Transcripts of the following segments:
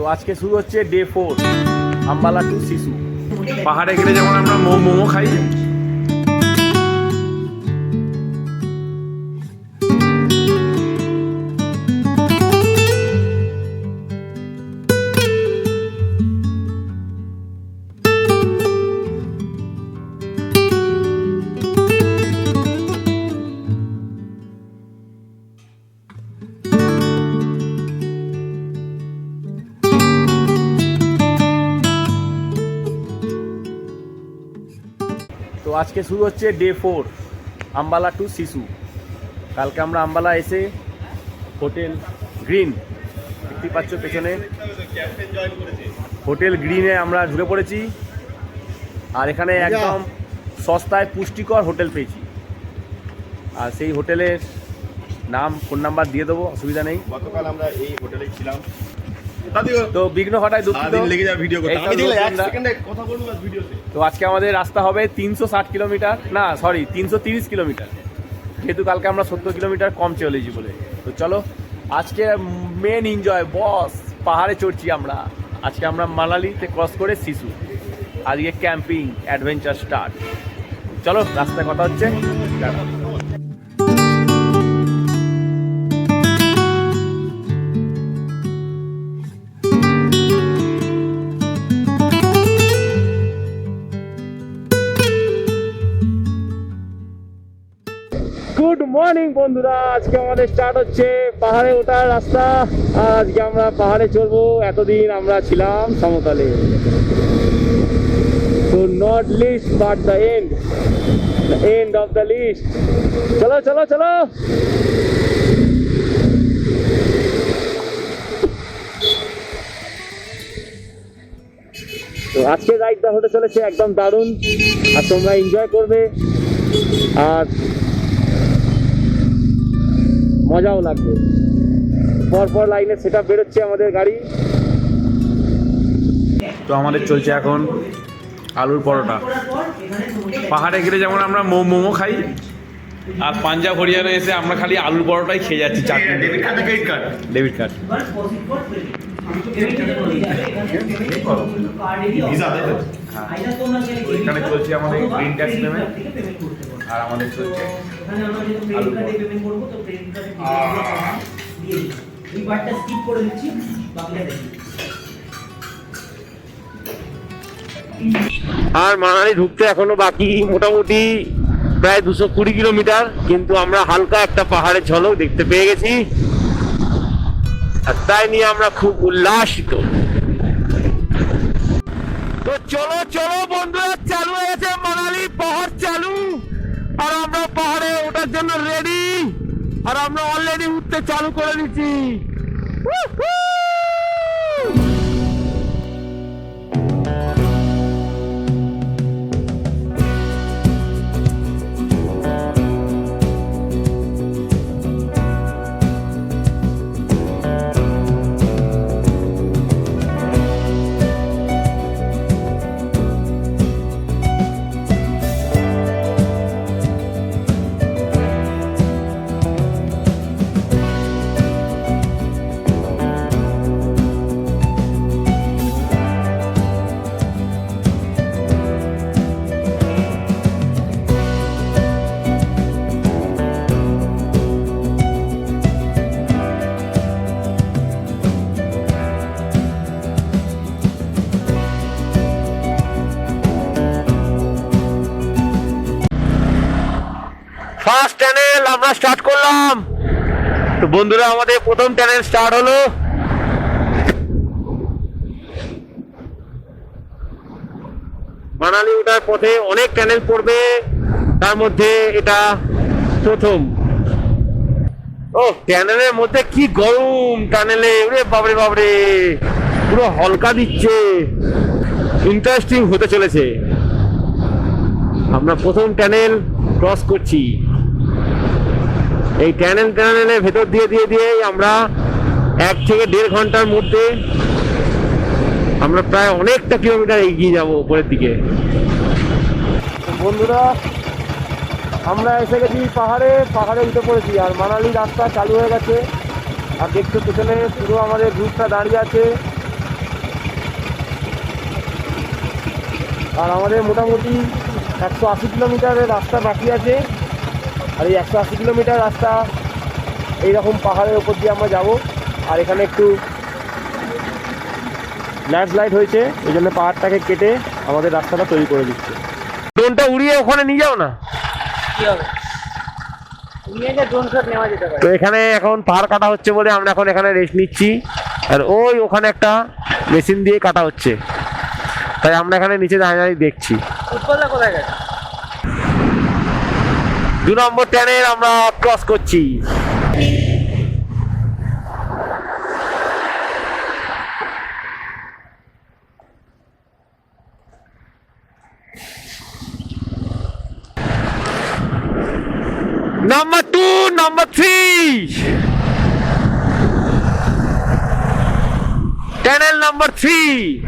তো আজকে শুরু হচ্ছে ডে ফোর আম্বালা টু শিশু। পাহাড়ে গেলে যেমন আমরা মোমো খাই আজকে শুরু হচ্ছে ডে ফোর আম্বালা টু শিশু কালকে আমরা আম্বালা এসে হোটেল গ্রিন দেখতে পাচ্ছ পেছনে। হোটেল গ্রিনে আমরা ঢুকে পড়েছি। আর এখানে একদম সস্তায় পুষ্টিকর হোটেল পেয়েছি। আর সেই হোটেলের নাম ফোন নাম্বার দিয়ে দেবো অসুবিধা নেই। গতকাল আমরা এই হোটেলে ছিলাম। তো বিঘ্ন ঘটায় দুঃখিত। লেগে যাবে ভিডিও করতে। তো আমি দেখলে এক সেকেন্ডে কথা বলব ভিডিওতে তো আজকে আমাদের রাস্তা হবে তিনশো ষাট কিলোমিটার। না সরি তিনশো তিরিশ কিলোমিটার। যেহেতু কালকে আমরা সত্তর কিলোমিটার কম চলেছি বলে। তো চলো আজকে মেন এনজয় বস পাহাড়ে চড়ছি আমরা। আজকে আমরা মানালিতে ক্রস করে শিশু। আজকে ক্যাম্পিং অ্যাডভেঞ্চার স্টার্ট চলো রাস্তায় কথা হচ্ছে। বন্ধুরা। আজকে আমাদের স্টার্ট হচ্ছে পাহাড়ে ওঠার রাস্তা। আজকে আমরা পাহাড়ে চড়বো। এতদিন আমরা ছিলাম সমতলে। তো not least but the end end of the list চলো চলো চলো। তো আজকে রাইডটা হতে চলেছে। একদম দারুণ। আর তোমরা এনজয় করবে। আর মজাও লাগবে। পরপর লাইনে সেটা বেরোচ্ছে আমাদের গাড়ি। তো আমাদের চলছে এখন আলুর পরোটা। পাহাড়ে গেলে যেমন আমরা মো- মোমো খাই আর পাঞ্জাব হরিয়ানা এসে আমরা খালি আলুর পরোটাই খেয়ে যাচ্ছি chutney debit card credit card debit card Visa এখানে চলছে আমাদের গ্রিন ট্যাক্স পেমেন্ট আর আমাদের চলছে। আলু আর মানালি ঢুকতে এখনও বাকি মোটামুটি প্রায় দুশো কুড়ি কিলোমিটার কিন্তু আমরা হালকা একটা পাহাড়ের ঝলক দেখতে পেয়ে গেছি। আর তাই নিয়ে আমরা খুব উল্লাসিত। তো চলো চলো বন্ধুরা চালু হয়ে গেছে মানালি পাহাড় চালু। আর আমরা পাহাড়ে ওঠার জন্য রেডি আর আমরা অলরেডি উঠতে চালু করে দিচ্ছি। বন্ধুরা, আমাদের প্রথম চ্যানেল স্টার্ট হলো। মানালি ওঠার পথে অনেক চ্যানেল পড়বে, তার মধ্যে এটা প্রথম। ও ট্যানেলের মধ্যে কি গরম টানেলে ওরে বাবরে বাবরে পুরো হলকা দিচ্ছে। ইন্টারেস্টিং হতে চলেছে। আমরা প্রথম ট্যানেল ক্রস করছি। এই ট্যানেল ট্যানেনের ভেতর দিয়ে দিয়ে, দিয়েই আমরা এক থেকে দেড় ঘণ্টার মধ্যে আমরা প্রায় অনেকটা কিলোমিটার এগিয়ে যাব উপরের দিকে। বন্ধুরা, আমরা এসে গেছি পাহাড়ে পাহাড়ে উঠে পড়েছি আর মানালি রাস্তা চালু হয়ে গেছে। আর দেখছ পেছনে পুরো আমাদের গ্রুপটা দাঁড়িয়ে আছে। আর আমাদের মোটামুটি একশো আশি কিলোমিটারের রাস্তা বাকি আছে। আর এই একশো আশি কিলোমিটার রাস্তা এইরকম পাহাড়ের ওপর দিয়ে আমরা যাব। আর এখানে একটু ল্যান্ডস্লাইড হয়েছে এই জন্য পাহাড়টাকে কেটে আমাদের রাস্তাটা তৈরি করে দিচ্ছে। ড্রোনটা উড়িয়ে ওখানে নিয়ে যাও না? তো এখানে এখন পাহাড় কাটা হচ্ছে বলে আমরা এখন এখানে রেস্ট নিচ্ছি। আর ওই ওখানে একটা মেশিন দিয়ে কাটা হচ্ছে। তাই আমরা এখানে নিচে দাঁড়িয়ে দাঁড়িয়ে দেখছি। কোথায় গেছে? দু নম্বর ট্যানের আমরা ক্রস করছি Number two, number three. Tunnel number three.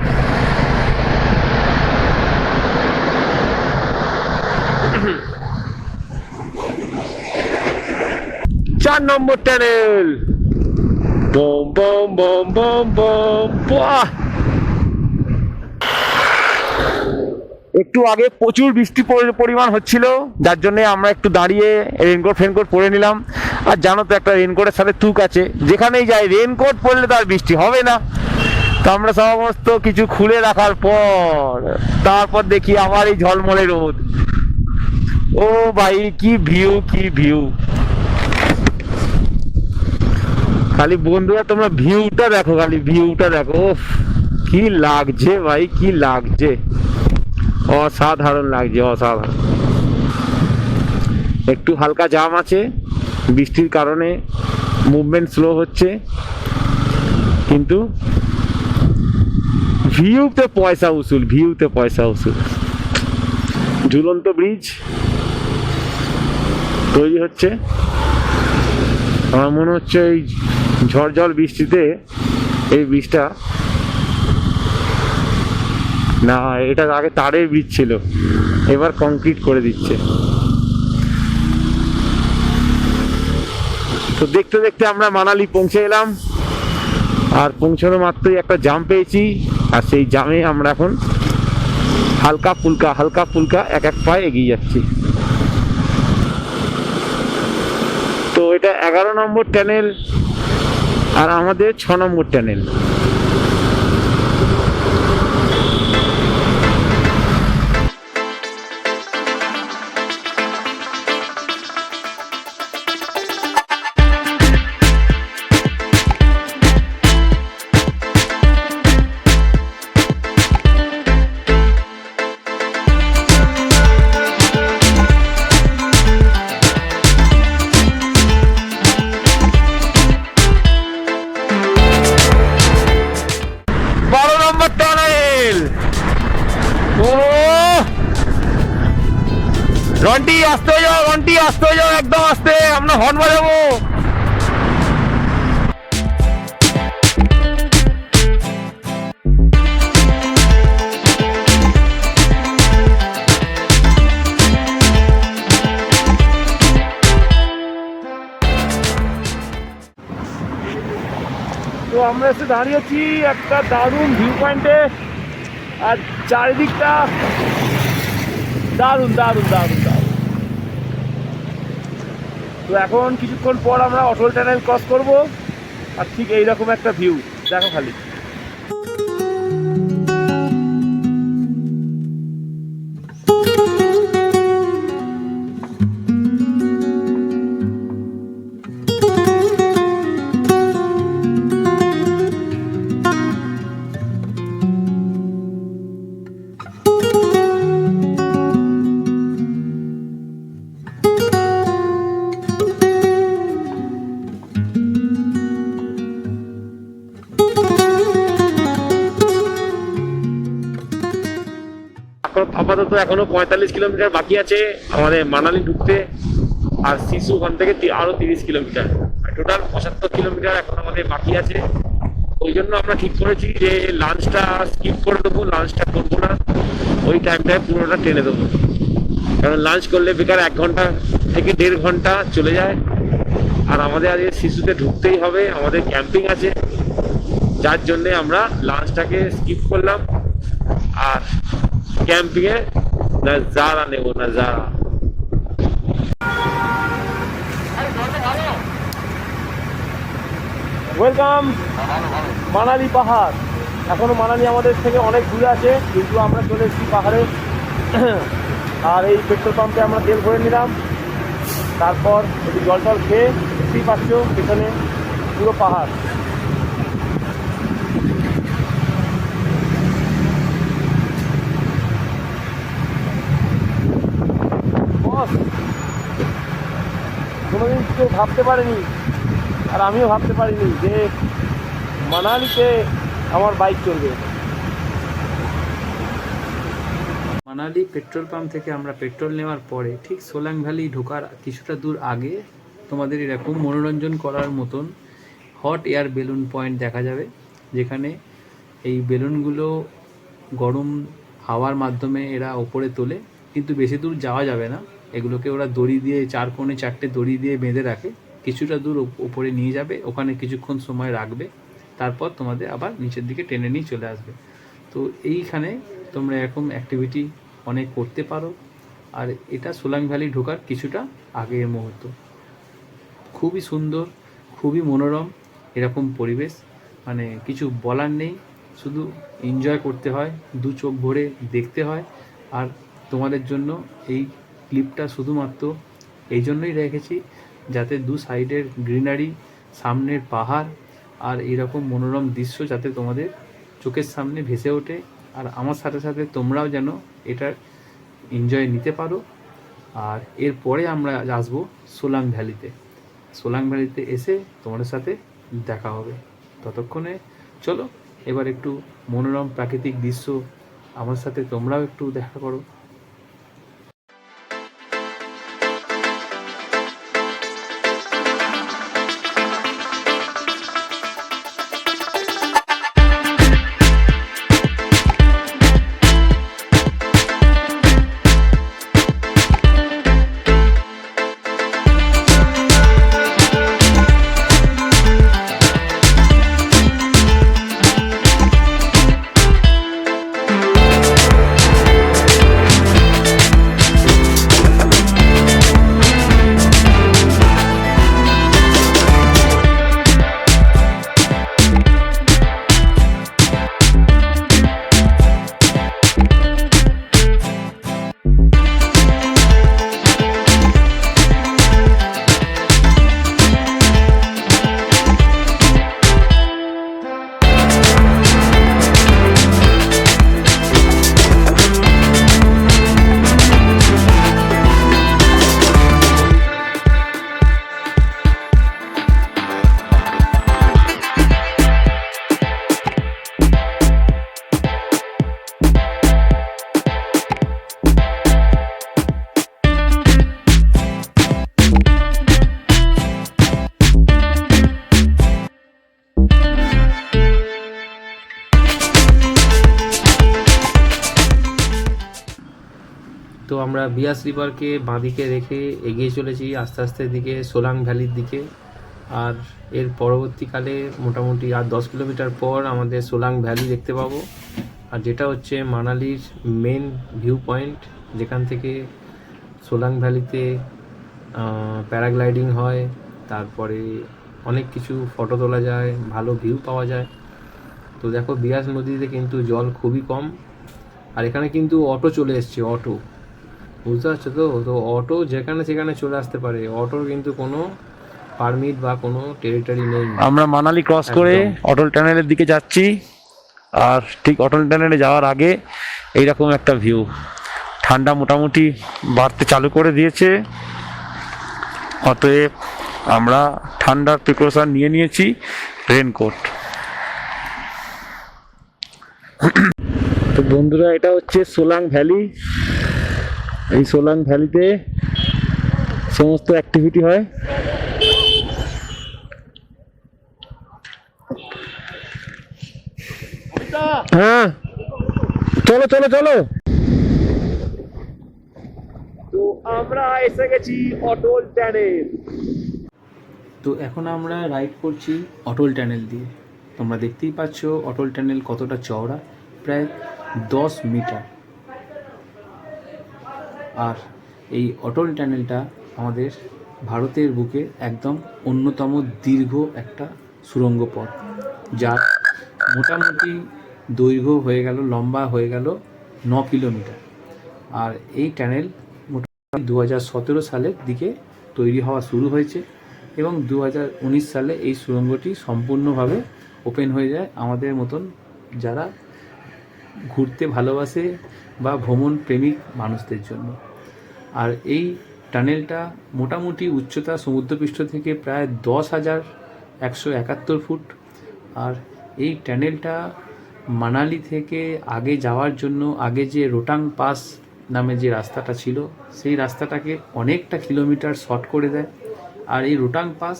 Number tunnel bomb বম বম বম বম একটু আগে প্রচুর বৃষ্টি পরিমাণ হচ্ছিল, যার জন্য আমরা একটু দাঁড়িয়ে রেনকোট ফেনকোট পরে নিলাম। আর জানো তো একটা রেনকোটের সাথে তুক আছে, যেখানেই যাই রেনকোট পরলে তো আর বৃষ্টি হবে না। তো আমরা সমস্ত কিছু খুলে রাখার পর, তারপর দেখি আবার এই ঝলমলে রোদ। ও ভাই, কি ভিউ কি ভিউ খালি বন্ধুরা, তোমরা ভিউটা দেখো, খালি ভিউটা দেখো। কি লাগছে ভাই, কি লাগছে। অসাধারণ লাগছে, অসাধারণ। একটু হালকা জাম আছে, বৃষ্টির কারণে মুভমেন্ট স্লো হচ্ছে। কিন্তু ভিউতে পয়সা উসুল ভিউতে পয়সা উসুল। ঝুলন্ত ব্রিজ তৈরি হচ্ছে। আমার মনে হচ্ছে এই ঝড় জল বৃষ্টিতে এই ব্রিজটা না, এটা আগে তারের ব্রিজ ছিল। এবার কংক্রিট করে দিচ্ছে। তো দেখতে দেখতে আমরা মানালি পৌঁছে এলাম। আর পৌঁছানো মাত্রই একটা জাম পেয়েছি। আর সেই জামে আমরা এখন হালকা ফুলকা হালকা ফুলকা এক এক পায়ে এগিয়ে যাচ্ছি। তো এটা এগারো নম্বর ট্যানেল আর আমাদের ছ নম্বরটা ট্যানেল রন্টি, আসতে যাও, রন্টি, আসতে যাও, একদম আসতে, আমরা হর্ন বাজাবো। তো আমরা এসে দাঁড়িয়েছি একটা দারুণ ভিউ পয়েন্টে আর চারিদিকটা দারুণ দারুণ দারুণ। তো এখন কিছুক্ষণ পর আমরা অটল টানেল ক্রস করব আর ঠিক এইরকম একটা ভিউ দেখো খালি। আপাতত এখনও পঁয়তাল্লিশ কিলোমিটার বাকি আছে। আমাদের মানালি ঢুকতে আর শিশু ওখান থেকে আরও তিরিশ কিলোমিটার। টোটাল পঁচাত্তর কিলোমিটার এখন আমাদের বাকি আছে। ওই জন্য আমরা ঠিক করেছি যে লাঞ্চটা স্কিপ করে দেবো, লাঞ্চটা করব না। ওই টাইমটায় পুরোটা টেনে দেবো। কারণ লাঞ্চ করলে বেকার এক ঘণ্টা থেকে দেড় ঘণ্টা চলে যায়। আর আমাদের আজকে শিশুতে ঢুকতেই হবে। আমাদের ক্যাম্পিং আছে। যার জন্যে আমরা লাঞ্চটাকে স্কিপ করলাম। আর ক্যাম্পিং এ নজারা নেব নজারা ওয়েলকাম মানালি পাহাড় এখনও মানালি আমাদের থেকে অনেক দূরে আছে, কিন্তু আমরা চলে এসেছি পাহাড়ে। আর এই পেট্রোল পাম্পে আমরা তেল ভরে নিলাম। তারপর একটু জল টল খেয়ে দেখতেই পাচ্ছ, পেছনে পুরো পাহাড়। কেউ ভাবতে পারেনি, আর আমিও ভাবতে পারিনি যে মানালিতে আমার বাইক চলবে। মানালি পেট্রোল পাম্প থেকে আমরা পেট্রোল নেওয়ার পরে ঠিক সোলাং ভ্যালি ঢোকার কিছুটা দূর আগে তোমাদের এরকম মনোরঞ্জন করার মতন হট এয়ার বেলুন পয়েন্ট দেখা যাবে, যেখানে এই বেলুনগুলো গরম হাওয়ার মাধ্যমে এরা ওপরে তোলে, কিন্তু বেশি দূর যাওয়া যাবে না। এগুলোকে ওরা দড়ি দিয়ে চার কোণে চারটে দড়ি দিয়ে বেঁধে রাখে। কিছুটা দূর ওপ- ওপরে নিয়ে যাবে, ওখানে কিছুক্ষণ সময় রাখবে, তারপর তোমাদের আবার নিচের দিকে টেনে নিয়ে চলে আসবে। তো এইখানে তোমরা এরকম অ্যাক্টিভিটি অনেক করতে পারো। আর এটা সোলাং ভ্যালি ঢোকার কিছুটা আগের মুহূর্ত। খুবই সুন্দর, খুবই মনোরম এরকম পরিবেশ। মানে কিছু বলার নেই, শুধু এনজয় করতে হয়, দু চোখ ভরে দেখতে হয়। আর তোমাদের জন্য এই ক্লিপটা শুধুমাত্র এই জন্যই রেখেছি যাতে দু সাইডের গ্রিনারি, সামনের পাহাড় আর এরকম মনোরম দৃশ্য যাতে তোমাদের চোখের সামনে ভেসে ওঠে। আর আমার সাথে সাথে তোমরাও যেন এটার এনজয় নিতে পারো। আর এরপরে আমরা আসব সোলাং ভ্যালিতে। সোলাং ভ্যালিতে এসে তোমাদের সাথে দেখা হবে। ততক্ষণে চলো, এবার একটু মনোরম প্রাকৃতিক দৃশ্য আমার সাথে তোমরাও একটু দেখা করো। আমরা বিয়াস রিভারকে বাঁদিকে রেখে এগিয়ে চলেছি আস্তে আস্তে দিকে সোলাং ভ্যালির দিকে। আর এর পরবর্তীকালে মোটামুটি আর দশ কিলোমিটার পর আমাদের সোলাং ভ্যালি দেখতে পাবো। আর যেটা হচ্ছে মানালির মেন ভিউ পয়েন্ট যেখান থেকে সোলাং ভ্যালিতে প্যারাগ্লাইডিং হয়, তারপরে অনেক কিছু ফটো তোলা যায়, ভালো ভিউ পাওয়া যায়। তো দেখো বিয়াস নদীতে কিন্তু জল খুবই কম। আর এখানে কিন্তু অটো চলে এসছে অটো বুঝতে পারছ তো? তো অটো যেখানে সেখানে চলে আসতে পারে। অটোর কিন্তু কোনো পারমিট বা কোনো টেরিটরি নেই। আমরা মানালি ক্রস করে। অটল টানেলের দিকে যাচ্ছি। আর ঠিক অটল টানেলে যাওয়ার আগে এইরকম একটা ভিউ ঠান্ডা মোটামুটি বাড়তে চালু করে দিয়েছে। অতএব আমরা ঠান্ডার প্রিকশন নিয়ে নিয়েছি। রেনকোট তো বন্ধুরা এটা হচ্ছে সোলাং ভ্যালি এই সোলাং ভ্যালিতে সমস্ত অ্যাক্টিভিটি হয়। হ্যাঁ চলো চলো চলো। তো আমরা এসে গেছি অটল ট্যানেল। তো এখন আমরা রাইড করছি অটল ট্যানেল দিয়ে। তোমরা দেখতেই পাচ্ছ অটল ট্যানেল কতটা চওড়া প্রায় দশ মিটার। আর এই অটল টানেলটা আমাদের ভারতের বুকে একদম অন্যতম দীর্ঘ একটা সুড়ঙ্গ পথ, যার মোটামুটি দৈর্ঘ্য হয়ে গেল, লম্বা হয়ে গেল ন কিলোমিটার। আর এই টানেল মোটামুটি দু হাজার সতেরো সালের দিকে তৈরি হওয়া শুরু হয়েছে এবং দু হাজার উনিশ সালে এই সুড়ঙ্গটি সম্পূর্ণভাবে ওপেন হয়ে যায় আমাদের মতন যারা ঘুরতে ভালোবাসে বা ভ্রমণ প্রেমিক মানুষদের জন্য। আর এই টানেলটা মোটামুটি উচ্চতা সমুদ্রপৃষ্ঠ থেকে প্রায় দশ হাজার একশো একাত্তর ফুট। আর এই টানেলটা মানালি থেকে আগে যাওয়ার জন্য আগে যে রোটাং পাস নামে যে রাস্তাটা ছিল, সেই রাস্তাটাকে অনেকটা কিলোমিটার শর্ট করে দেয়। আর এই রোটাং পাস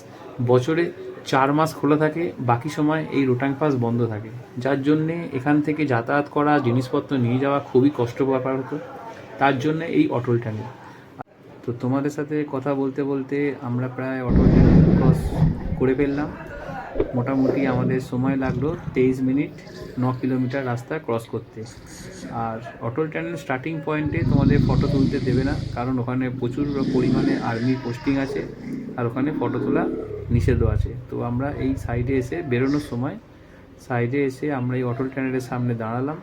বছরে চার মাস খোলা থাকে, বাকি সময় এই রোটাং পাস বন্ধ থাকে। যার জন্যে এখান থেকে যাতায়াত করা, জিনিসপত্র নিয়ে যাওয়া খুবই কষ্ট ব্যাপার হতো। তার জন্য এই অটল টানেল তো তোমাদের সাথে কথা বলতে বলতে আমরা প্রায় অটল টানেল ক্রস করে ফেললাম। মোটামুটি আমাদের সময় লাগল তেইশ মিনিট, ন কিলোমিটার রাস্তা ক্রস করতে। আর অটল টানেল স্টার্টিং পয়েন্টে তোমাদের ফটো তুলতে দেবে না, কারণ ওখানে প্রচুর পরিমাণে আর্মি পোস্টিং আছে, আর ওখানে ফটো তোলা নিষেধও আছে। তো আমরা এই সাইডে এসে বেরোনোর সময় সাইডে এসে আমরা এই অটল টানেলের সামনে দাঁড়ালাম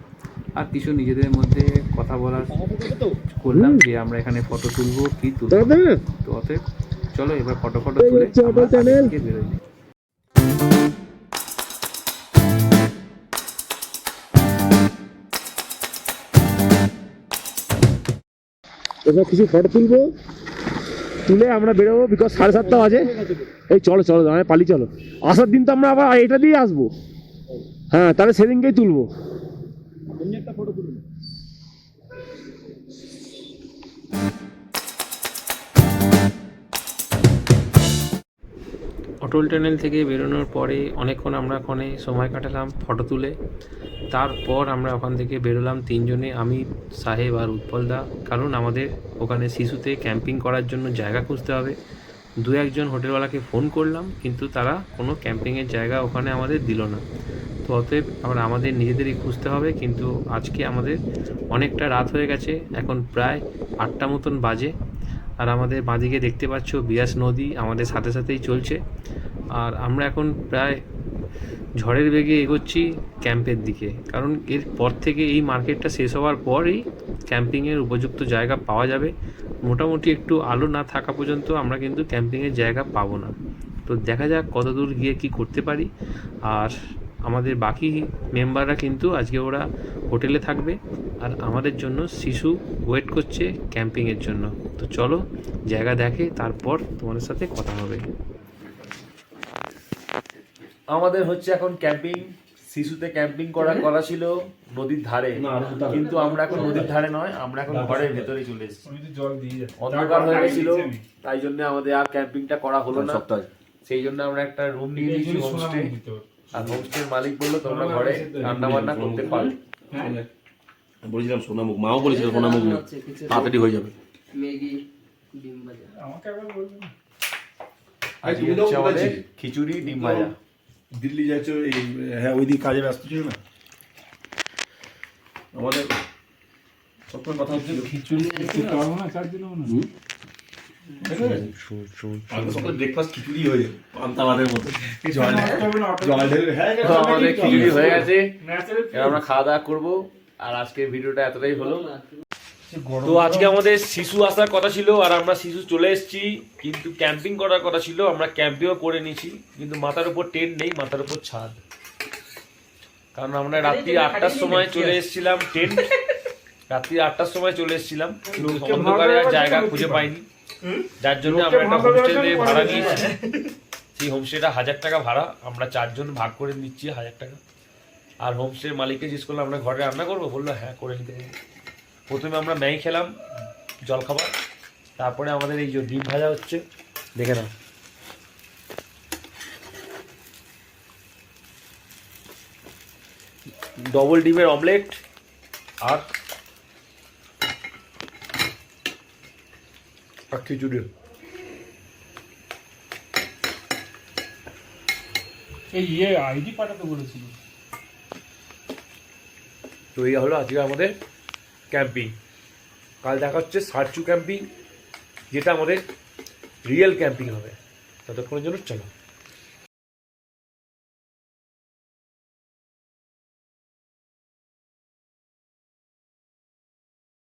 আর কিছু নিজেদের মধ্যে কথা বলার করলাম যে আমরা এখানে ফটো তুলবো কি তুলবো। তো অতএব চলো এবার ফটো ফটো তুলে আমরা বেরোই। এবার কিছু ফটো তুলবো? তুলে আমরা বেরোবো বিকজ সাড়ে সাতটা বাজে। এই চলো চলো আমি পালি চলো। আসার দিন তো আমরা আবার এটা দিয়ে আসব। হ্যাঁ তাহলে সেদিনকেই তুলবো। অটল টানেল থেকে বেরোনোর পরে অনেকক্ষণ আমরা ওখানে সময় কাটালাম ফটো তুলে। তারপর আমরা ওখান থেকে বেরোলাম তিনজনে, আমি, সাহেব আর উৎপলদা কারণ আমাদের ওখানে শিশুতে ক্যাম্পিং করার জন্য জায়গা খুঁজতে হবে। দু একজন হোটেলওয়ালাকে ফোন করলাম, কিন্তু তারা কোনো ক্যাম্পিংয়ের জায়গা ওখানে আমাদের দিল না। তো অতএব আমরা আমাদের নিজেদেরই খুঁজতে হবে, কিন্তু আজকে আমাদের অনেকটা রাত হয়ে গেছে। এখন প্রায় আটটা মতন বাজে। আর আমাদের বাঁদিকে দেখতে পাচ্ছ বিয়াস নদী আমাদের সাথে সাথেই চলছে। আর আমরা এখন প্রায় ঝড়ের বেগে এগোচ্ছি ক্যাম্পের দিকে। কারণ এর পর থেকে এই মার্কেটটা শেষ হওয়ার পরই ক্যাম্পিংয়ের উপযুক্ত জায়গা পাওয়া যাবে। মোটামুটি একটু আলো না থাকা পর্যন্ত আমরা কিন্তু ক্যাম্পিংয়ের জায়গা পাবো না। তো দেখা যাক কত দূর গিয়ে কি করতে পারি। আর আমাদের বাকি মেম্বাররা কিন্তু আজকে ওরা হোটেলে থাকবে আর আমাদের জন্য শিশু ওয়েট করছে ক্যাম্পিংয়ের জন্য। তো চলো জায়গা দেখে তারপর তোমাদের সাথে কথা হবে। আমাদের হচ্ছে এখন ক্যাম্পিং শিশুতে ক্যাম্পিং করা করা ছিল নদীর ধারে। কিন্তু আমরা এখন নদীর ধারে নয় আমরা এখন ঘরের ভেতরে চলে এসেছি। অন্ধকার হয়ে গেছিল তাই জন্য আমাদের আর ক্যাম্পিংটা করা হলো না। সেই জন্য আমরা একটা রুম নিয়ে নিয়েছি হোমস্টে আর হোমস্টের মালিক বলল তোমরা ঘরে রান্না বান্না করতে পারো। বলেছিলাম সোনামুখ মাও বলেছিল সোনামুখ তাড়াতাড়ি হয়ে যাবে। ম্যাগি ডিম ভাজা। আজকে হচ্ছে আমাদের খিচুড়ি ডিম ভাজা। দিল্লি যাচ্ছ এই হ্যাঁ ওই দিকে কাজে ব্যস্ত ছিল না? আমাদের সবসময় কথা হচ্ছিল। কালকে সকালে ব্রেকফাস্ট খিচুড়ি হয়ে পান্তাবাদের মতো। জল জল ঢেলে তো আমাদের খিচুড়ি গেছে। আমরা খাওয়া দাওয়া করব আর আজকের ভিডিওটা এতটাই হলো। তো আজকে আমাদের শিশু আসার কথা ছিল আর আমরা শিশু চলে এসেছি কিন্তু ক্যাম্পিং করার কথা ছিল আমরা ক্যাম্পিংও করে নিয়েছি কিন্তু মাথার উপর টেন্ট নেই মাথার উপর ছাদ। কারণ আমরা রাত্রি আটটার সময় চলে এসেছিলাম টেন্ট রাত্রি আটটার সময় চলে এসেছিলাম অন্ধকারে জায়গা খুঁজে পাইনি। যার জন্য আমরা একটা হোমস্টে ভাড়া নিয়েছি। সেই হোমস্টেটা হাজার টাকা ভাড়া আমরা চারজন ভাগ করে নিচ্ছি হাজার টাকা। আর হোমস্টের মালিককে জিজ্ঞেস করলাম আমরা ঘরে রান্না করব? বলল হ্যাঁ করে নিতে পারব। প্রথমে আমরা ম্যাগি খেলাম জলখাবার। তারপরে আমাদের এই যে ডিম ভাজা হচ্ছে দেখে নাও। ডবল ডিমের অমলেট আর খিচুড়ি এই ইয়ে আইডি পাঠাতে বলেছিল। তো এই হলো আজকে আমাদের ক্যাম্পিং। কাল দেখা হচ্ছে সার্চু ক্যাম্পিং যেটা আমাদের রিয়েল ক্যাম্পিং হবে। ততক্ষণের জন্য চলো।